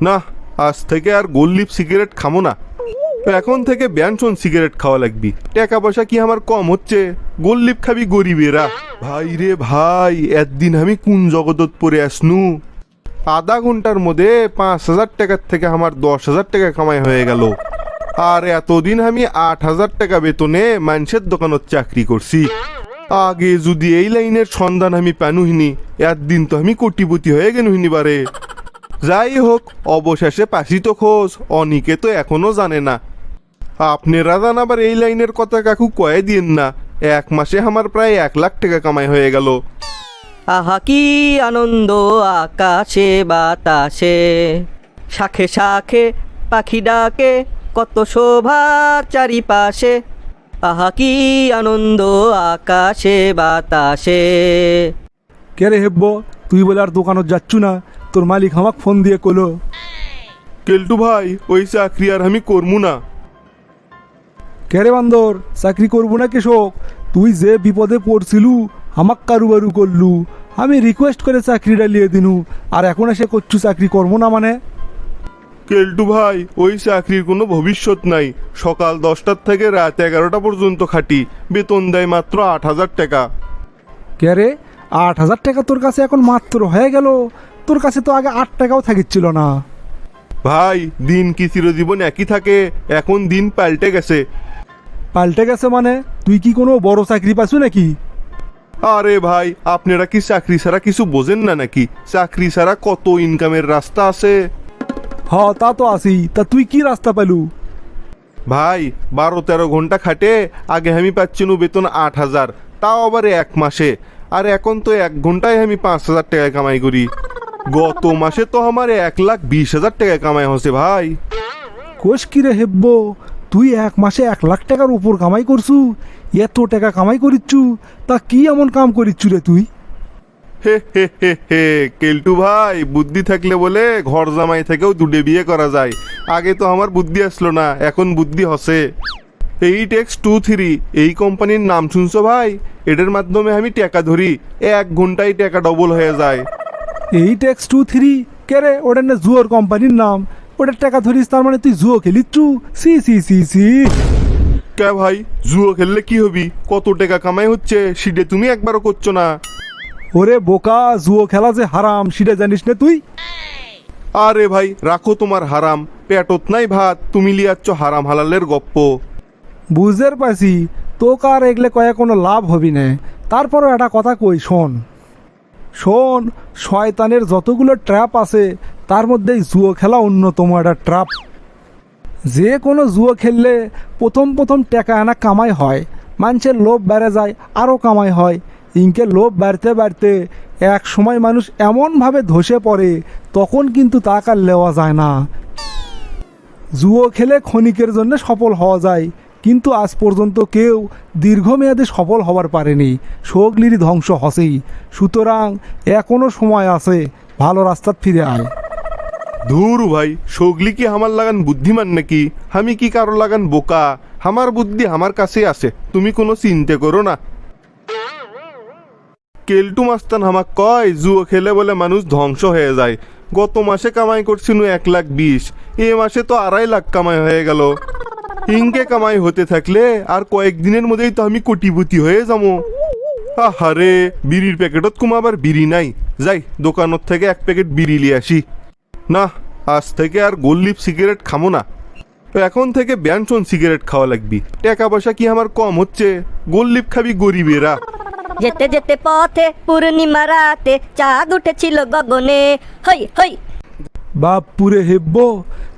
না, আজ থেকে আর গোল্লিপ সিগারেট খামো না। এখন থেকে ব্যানসন সিগারেট খাওয়া লাগবি। টাকা পয়সা কি আমার কম হচ্ছে? গোল্লিপ খাবি গরিবেরা। ভাই রে ভাই, একদিন আমি কোন জগদত পরে আসনু? আধা ঘণ্টার মধ্যে পাঁচ হাজার টাকার থেকে আমার দশ হাজার টাকা কামাই হয়ে গেল। আর এতদিন আমি আট হাজার টাকা বেতনে মানুষের দোকানত চাকরি করছি। আগে যদি এই লাইনের সন্ধান আমি পানুহিনি, একদিন তো আমি কোটিপতি হয়ে গেনুহিনি বারে। যাই হোক অবশেষে পাশি তো খোঁজ। অনিকে তো এখনও জানে না। আপনারা জান আবার এই লাইনের কথা কাকু কয়ে দিন না। এক মাসে আমার প্রায় এক লাখ টাকা কামাই হয়ে গেল। আহা কি আনন্দ আকাশে বাতাসে। শাখে শাখে পাখি ডাকে কত শোভা চারিপাশে। আহা কি আনন্দ আকাশে বাতাসে। কে রে হেব্ব তুই বলে আর দোকানত যাচ্ছু না? তোর মালিক আমাকে ফোন দিয়ে কলো। কেলটু ভাই ওই চাকরি আর আমি করব না। কে রে বান্দর চাকরি করব না কেশক তুই যে বিপদে পড়ছিলু আমাক কারুবারু করলু। আমি রিকোয়েস্ট করে চাকরিটা লিয়ে দিনু আর এখন এসে করছু চাকরি করব না মানে? কেলটু ভাই ওই চাকরির কোনো ভবিষ্যৎ নাই। সকাল দশটার থেকে রাত এগারোটা পর্যন্ত খাটি। বেতন দেয় মাত্র আট হাজার টাকা। কে রে আট হাজার টাকা তোর কাছে এখন মাত্র হয়ে গেল। তোর কাছে তো আগে আট টাকাও থাকিচ্ছিল না। ভাই দিন কি চিরজীবন একই থাকে? এখন দিন পাল্টে গেছে। পাল্টে গেছে মানে? তুই কি কোনো বড় চাকরি পাচ্ছু নাকি? আরে ভাই আপনারা কি চাকরি ছাড়া কিছু বোঝেন না নাকি? চাকরি ছাড়া কত ইনকামের রাস্তা আছে? হ তা তো আসি তা তুই কি রাস্তা পেলু ভাই বারো তেরো ঘণ্টা খাটে আগে আমি পাচ্ছিনু বেতন আট হাজার তাও আবার এক মাসে। আর এখন তো এক ঘন্টায় আমি পাঁচ হাজার টাকা কামাই করি। গত মাসে তো আমার এক লাখ বিশ হাজার টাকা কামাই হচ্ছে ভাই। কোষ কি রে হেব্ব? তুই এক মাসে এক লাখ টাকার উপর কামাই করছু? এত টাকা কামাই করিচ্ছু? তা কি এমন কাম করিচ্ছু রে তুই? হে হে হে হে কেলটু ভাই বুদ্ধি থাকলে বলে ঘর জামাই থেকেও দুটে বিয়ে করা যায়। আগে তো আমার বুদ্ধি আসলো না এখন বুদ্ধি হসে। এইট এক্স টু থ্রি এই কোম্পানির নাম শুনছো ভাই? এটার মাধ্যমে আমি টাকা ধরি এক ঘন্টায় টাকা ডবল হয়ে যায়। এইট এক্স টু থ্রি কে রে? ওটা না জুয়োর কোম্পানির নাম। ওটার টাকা ধরিস তার মানে তুই জুয়ো খেলিচ্ছু সি সি সি সি। কে ভাই জুয়ো খেললে কি হবি? কত টাকা কামাই হচ্ছে সিডে তুমি একবারও করছ না। ওরে বোকা জুয়ো খেলা যে হারাম সেটা জানিস না তুই? আরে ভাই রাখো তোমার হারাম। পেটত নাই ভাত তুমি লিয়াচ্ছ হারাম হালালের গপ্প। বুঝতে পারছি। তোকে আর এগলে কয়ে কোনো লাভ হবি না। তারপরও একটা কথা কই শোন। শোন, শয়তানের যতগুলো ট্র্যাপ আছে, তার মধ্যে জুয়ো খেলা অন্যতম একটা ট্র্যাপ। যে কোনো জুয়ো খেললে প্রথম প্রথম টাকা আনা কামাই হয়, মানুষের লোভ বেড়ে যায়, আরও কামাই হয়। ইনকে লোভ বাড়তে বাড়তে এক সময় মানুষ এমনভাবে ধসে পড়ে, তখন কিন্তু তাকে আর লেওয়া যায় না। জুয়ো খেলে ক্ষণিকের জন্য সফল হওয়া যায় কিন্তু আজ পর্যন্ত কেউ দীর্ঘমেয়াদে সফল হবার পারেনি। সগলির ধ্বংস হসেই। সুতরাং এখনও সময় আছে, ভালো রাস্তাত ফিরে আয়। ধুর ভাই সগলি কি আমার লাগান বুদ্ধিমান নাকি? আমি কি কারও লাগান বোকা? আমার বুদ্ধি আমার কাছে আছে, তুমি কোনো চিন্তা করো না। কেলটু মাস্তান আমাক কয়, জুয়ো খেলে বলে মানুষ ধ্বংস হয়ে যায়। গত মাসে কামাই করছিল এক লাখ বিশ, এ মাসে তো আড়াই লাখ কামাই হয়ে গেল। ইনকে কামাই হতে থাকলে আর কয়েকদিনের মধ্যেই তো আমি কোটিপতি হয়ে যাব। আহারে বিড়ির প্যাকেটত কুমা আবার বিড়ি নাই। যাই দোকানত থেকে এক প্যাকেট বিড়ি নিয়ে আসি। না আজ থেকে আর গোল্লিপ সিগারেট খামো না। এখন থেকে ব্যানসন সিগারেট খাওয়া লাগবি। টাকা পয়সা কি আমার কম হচ্ছে? গোল্লিপ খাবি গরিবেরা। যেতে যেতে পথে পূর্ণিমা রাতে চাঁদ উঠেছিল গগনে। হই হই। বাপ পুরে হেব্ব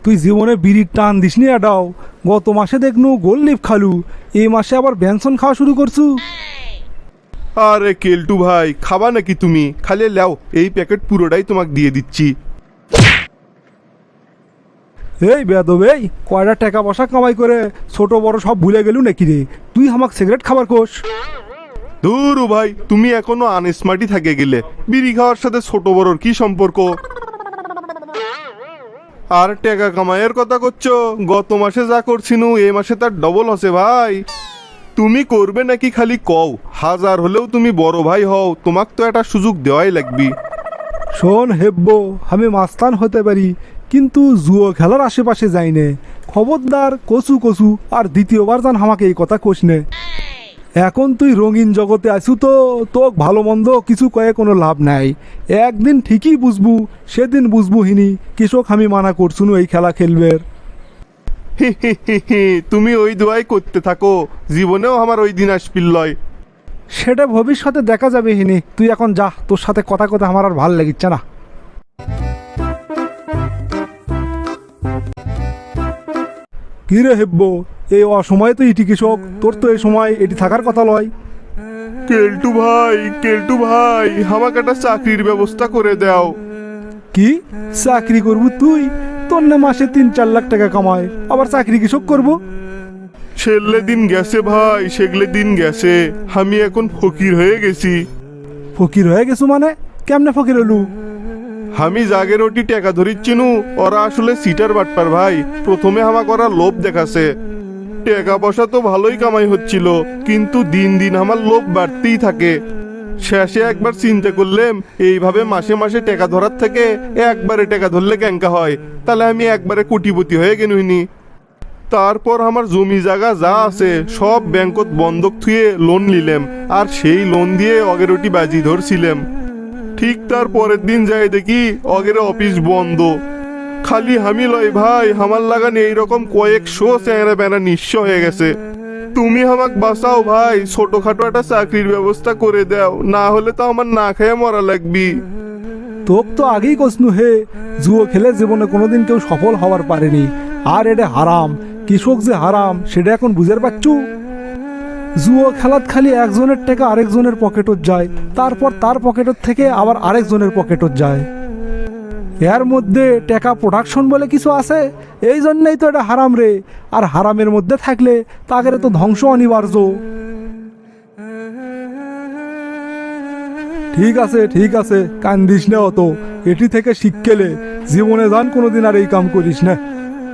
তুই জীবনে বিড়ির টান দিসনি এটাও গত মাসে দেখনু গোল্লিপ খালু। এই মাসে আবার ব্যঞ্জন খাওয়া শুরু করছু। আরে কেলটু ভাই খাবা নাকি তুমি? খালি লাও এই প্যাকেট পুরোটাই তোমাকে দিয়ে দিচ্ছি। এই বেদব এই কয়টা টাকা পয়সা কামাই করে ছোট বড় সব ভুলে গেলু নাকি রে? তুই আমাকে সিগারেট খাবার কোষ ধুরু ভাই তুমি এখনও আনস্মার্টই থাকে গেলে। বিড়ি খাওয়ার সাথে ছোট বড়র কি সম্পর্ক? আর টাকা কামাইয়ের কথা করছ? গত মাসে যা করছিনু, এ মাসে তার ডবল হসে ভাই। তুমি করবে নাকি খালি কও? হাজার হলেও তুমি বড় ভাই হও, তোমাক তো একটা সুযোগ দেওয়াই লাগবি। শোন হেব্ব, আমি মাস্তান হতে পারি, কিন্তু জুয়ো খেলার আশেপাশে যাই নে। খবরদার, কচু কচু, আর দ্বিতীয়বার জান আমাকে এই কথা কোষ নে। এখন তুই রঙিন জগতে আছু তো তোক ভালো মন্দ কিছু কয়ে কোনো লাভ নাই। একদিন ঠিকই বুঝবু সেদিন বুঝবু হিনি কৃষক আমি মানা করছুনু এই খেলা খেলবের। তুমি ওই দোয়াই করতে থাকো জীবনেও আমার ওই দিন আসপিল লয়। সেটা ভবিষ্যতে দেখা যাবে হিনি তুই এখন যা তোর সাথে কথা কথা আমার আর ভালো লাগিচ্ছে না। কি রে হেব্ব এই অসময়ে তো ইটি কৃষক তোর তো এই সময় এটি থাকার কথা লয়। কেলটু ভাই কেলটু ভাই আমাকে একটা চাকরির ব্যবস্থা করে দাও। কি? চাকরি করবু তুই? তোর না মাসে তিন চার লাখ টাকা কামায় আবার চাকরি কৃষক করব? সেগলে দিন গেছে ভাই সেগলে দিন গেছে আমি এখন ফকির হয়ে গেছি। ফকির হয়ে গেছু মানে? কেমনে ফকির হলু? আমি জাগের ওটি টাকা ধরিচ্ছিনু ওরা আসলে সিটার বাটপার ভাই প্রথমে আমাকে ওরা লোভ দেখাছে। টাকা পয়সা তো ভালোই কামাই হচ্ছিল, কিন্তু দিন দিন আমার লোভ বাড়তেই থাকে। শেষে একবার চিন্তা করলাম, এইভাবে মাসে মাসে টাকা ধরার থেকে একবারে টাকা ধরলে ক্যাঙ্কা হয়, তাহলে আমি একবারে কোটিপতি হয়ে গেনুইনি। তারপর আমার জমি জায়গা যা আছে, সব ব্যাংকত বন্ধক থুয়ে লোন নিলাম, আর সেই লোন দিয়ে অগেরটি বাজি ধরছিলাম। ঠিক তার পরের দিন যাই দেখি অগের অফিস বন্ধ। খালি হামি লয় ভাই, আমার লাগান এইরকম কয়েকশো চেংড়া বেড়া নিঃস্ব হয়ে গেছে। তুমি আমাক বাঁচাও ভাই, ছোটখাটো একটা চাকরির ব্যবস্থা করে দাও, না হলে তো আমার না খেয়ে মরা লাগবি। তোক তো আগেই কসনু হে, জুয়ো খেলে জীবনে কোনোদিন কেউ সফল হওয়ার পারেনি। আর এটা হারাম, কৃষক যে হারাম, সেটা এখন বুঝের পাচ্ছু? জুয়ো খেলাত খালি একজনের টাকা আরেকজনের পকেটত যায়, তারপর তার পকেটত থেকে আবার আরেকজনের পকেটত যায়। এর মধ্যে টাকা প্রোডাকশন বলে কিছু আছে? এই জন্যই তো এটা হারাম রে। আর হারামের মধ্যে থাকলে তাদের তো ধ্বংস অনিবার্য। ঠিক আছে ঠিক আছে, কান্দিস না অত। এটি থেকে শিক্ষেলে জীবনে যান কোনোদিন আর এই কাম করিস না।